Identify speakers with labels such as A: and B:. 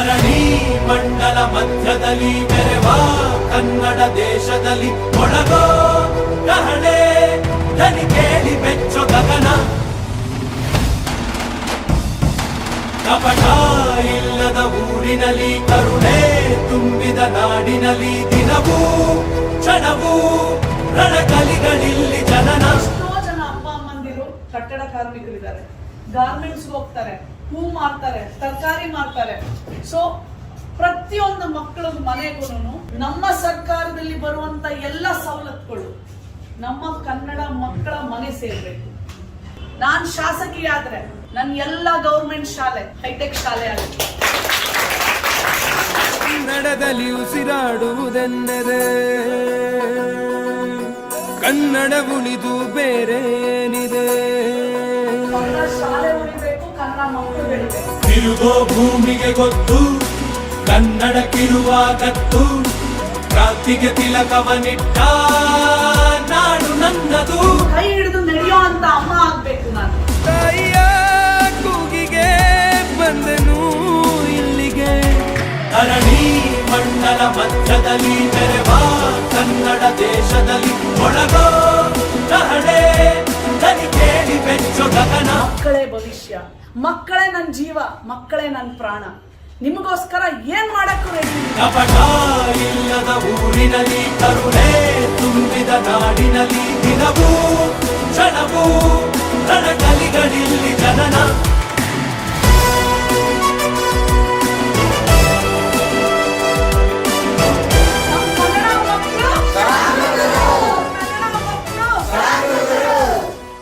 A: ಧರಣಿ ಮಂಡಲ ಮಧ್ಯದಲ್ಲಿ ಮೆರೆವ ಕನ್ನಡ ದೇಶದಲ್ಲಿ ಒಳಗೋ ಕಹಳೆ ದನಿ ಕೇಳಿ ಬೆಚ್ಚು ಗಗನ. ಕಪಟ ಇಲ್ಲದ ಊರಿನಲ್ಲಿ, ಕರುಣೆ ತುಂಬಿದ ನಾಡಿನಲ್ಲಿ ದಿನವೂ ಕ್ಷಣವೂ ರಣಕಲಿಗಳಿಲ್ಲಿ ಜನನ.
B: ಎಷ್ಟೋ ಜನ ಅಪ್ಪ, ಅಮ್ಮಂದಿರು ಕಟ್ಟಡ ಕಾರ್ಮಿಕರಿದ್ದಾರೆ. ಗಾರ್ಮೆಂಟ್ಸ್ ಹೋಗ್ತಾರೆ. ಹೂ ಮಾರ್ತಾರೆ, ತರಕಾರಿ ಮಾರ್ತಾರೆ. ಸೊ ಪ್ರತಿಯೊಂದು ಮಕ್ಕಳ ಮನೆಗೂ ನಮ್ಮ ಸರ್ಕಾರದಲ್ಲಿ ಬರುವಂತ ಎಲ್ಲ ಸವಲತ್ತುಗಳು ನಮ್ಮ ಕನ್ನಡ ಮಕ್ಕಳ ಮನೆ ಸೇರ್ಬೇಕು. ನಾನ್ ಶಾಸಕಿ ಆದ್ರೆ ನನ್ನ ಎಲ್ಲ ಗೌರ್ಮೆಂಟ್ ಶಾಲೆ, ಹೈಟೆಕ್ ಶಾಲೆ ಆಗುತ್ತೆ
C: ಕನ್ನಡದಲ್ಲಿ ಉಸಿರಾಡುವುದೆಂದರೆ ಕನ್ನಡ ಉಳಿದು ಬೇರೆ
A: ತಿರುಗೋ ಭೂಮಿಗೆ ಗೊತ್ತು ಕನ್ನಡಕ್ಕಿರುವ ಕತ್ತು ಕ್ರಾಂತಿಗೆ ತಿಲಕವನಿಟ್ಟ ನಾಡು ನನ್ನದು.
B: ಕೈ ಹಿಡಿದು ನಡೆಯೋ ಅಂತ ಅಮ್ಮ ಆಗ್ಬೇಕು ನಾನು.
C: ತಾಯಿಯ ಕೂಗಿಗೆ ಬಂದನು ಇಲ್ಲಿಗೆ.
A: ಅರಣಿ ಮಂಡಲ ಮಧ್ಯದಲ್ಲಿ ಮೆರೆವ
B: ಮಕ್ಕಳೇ ಭವಿಷ್ಯ. ಮಕ್ಕಳೇ ನನ್ನ ಜೀವ, ಮಕ್ಕಳೇ ನನ್ನ ಪ್ರಾಣ. ನಿಮಗೋಸ್ಕರ ಏನ್ ಮಾಡಕ್ಕೂ
A: ಕಪಟ ಇಲ್ಲದ ಊರಿನಲ್ಲಿ, ಕರುಣೆ ತುಂಬಿದ ನಾಡಿನಲ್ಲಿ ದಿನವೂ, ಕ್ಷಣವೂ ಕಲಿಗಳಿಲ್ಲಿ ಜನನ